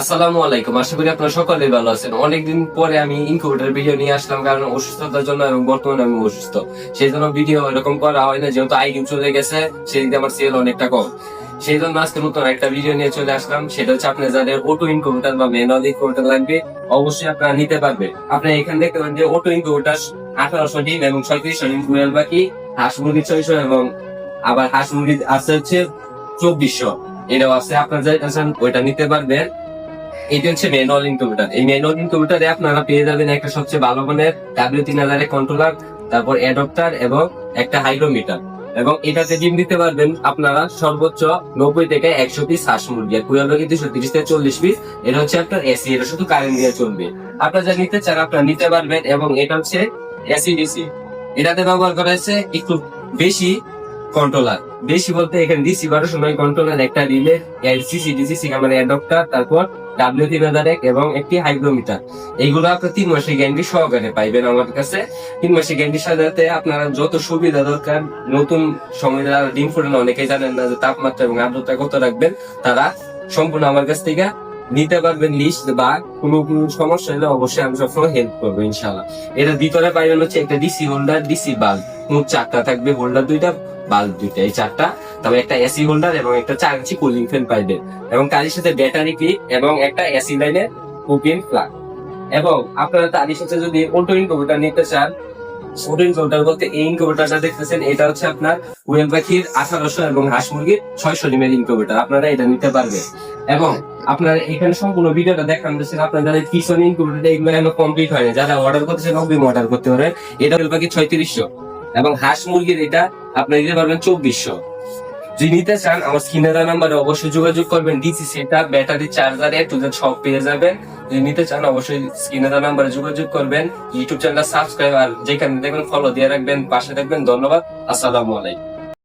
আসসালামু আলাইকুম। আশা করি আপনারা সকলেই ভালো আছেন। অনেকদিন পরে আমি ইনকিউবেটর ভিডিও নিয়ে আসলাম কারণ অসুস্থতার জন্য এবং বর্তমানে আমি অসুস্থ। সেই জন্য ভিডিও এরকম করা হয় না, যেহেতু আইডিউ চলে গেছে সেই দিকে আমার সেল অনেকটা কম। সেই জন্য আজকে নতুন একটা ভিডিও নিয়ে চলে আসলাম। সেটা হচ্ছে আপনার যাদের অটো ইনকিউবেটর বা ম্যানুয়াল ইনকিউবেটর লাগবে, অবশ্যই আপনারা নিতে পারবেন। আপনি এখানে দেখতে পারেন যে অটো ইনকিউবেটর আঠারোশো ডিম এবং ছয়ত্রিশশো ডিম টুয়েলভ বাকি, হাঁস মুরগি ছয়শো এবং আবার হাঁস মুরগি আছে হচ্ছে চব্বিশশো। এটাও আছে, আপনার যেটা চান ওইটা নিতে পারবেন। এটা হচ্ছে ম্যানুয়াল ইনকিউবেটর এই ম্যানুয়াল ইনকিউবেটরে আপনারা পেয়ে যাবেন একটা সবচেয়ে ভালো মানের ডাব্লিউ তিন কন্ট্রোলার তারপর অ্যাডপ্টার এবং একটা হাইড্রোমিটার এবং এটাতে ডিম দিতে পারবেন আপনারা সর্বোচ্চ নব্বই থেকে একশো পিস হাঁস মুরগি। আর কুয়াল বাকি দুশো তিরিশ থেকে চল্লিশ পিস এটা হচ্ছে আপনার এসি এটা শুধু কারেন্ট দিয়ে চলবে। আপনারা যা নিতে চান আপনারা নিতে পারবেন এবং এটা হচ্ছে এসি ডিসি এটাতে ব্যবহার করা হয়েছে একটু বেশি কন্ট্রোলার বেশি বলতে এখানে ডিসি বারো সময় কন্ট্রোলার একটা রিলে এলসিসি ডিসিসি মানে অ্যাডপ্টার তারপর ডাব্লিউ তিন হাজার এক এবং একটি হাইগ্রোমিটার এইগুলো আপনার তিন মাসের গ্যারান্টি সহকারে পাইবেন আমার কাছে। তিন মাসের গ্যারান্টির সাথে আপনারা যত সুবিধা দরকার, নতুন সময় যারা ডিম ফুটে না, অনেকেই জানেন না যে তাপমাত্রা এবং আর্দ্রতা কত রাখবেন, তারা সম্পূর্ণ আমার কাছ থেকে নিতে পারবেন লিস্ট বা কোনো কোনো সমস্যা হলে অবশ্যই আমি সবসময় হেল্প করব ইনশাল্লাহ এটা ভিতরে পাইবেন হচ্ছে একটা ডিসি হোল্ডার ডিসি বাল্ব মোট চারটা থাকবে হোল্ডার দুইটা বাল্ব দুইটা, এই চারটা। তবে একটা এসি হোল্ডার এবং একটা চার ইঞ্চি কুলিং ফ্যান পাইবেন এবং তারই সাথে ব্যাটারি ক্লিপ এবং একটা এসি লাইনের কুকিং প্লাগ এবং আপনারা তারই সাথে যদি অল্টো ইনকিউবেটর নিতে চান ছোট ইনকিউবেটর বলতে এই ইনকিউবেটরটা দেখতেছেন, এটা হচ্ছে আপনার ওয়েল পাখির আঠারোশো এবং হাঁস মুরগির ছয়শো ডিমের ইনকিউবেটর আপনারা এটা নিতে পারবেন। এবং আপনার এখানে সম্পূর্ণ ভিডিওটা দেখান দিচ্ছেন আপনার যাদের পিছনে ইনকিউবেটর এগুলো এখনও কমপ্লিট হয়নি। যারা অর্ডার করতেছেন, অগ্রিম অর্ডার করতে পারেন। এটা ওয়েল পাখি ছয়ত্রিশশো। এবং হাঁস মুরগির এটা আপনি দিতে পারবেন চব্বিশশো। যদি নিতে চান, আমার স্ক্রিনের নাম্বারে অবশ্যই যোগাযোগ করবেন। ডিসি সেটা ব্যাটারি চার্জার এ টু সব পেয়ে যাবেন। যদি নিতে চান, অবশ্যই স্ক্রিনের নাম্বারে যোগাযোগ করবেন। ইউটিউব চ্যানেলটা সাবস্ক্রাইব আর যেখানে দেখবেন ফলো দিয়ে রাখবেন, পাশে থাকবেন ধন্যবাদ। আসসালামু আলাইকুম।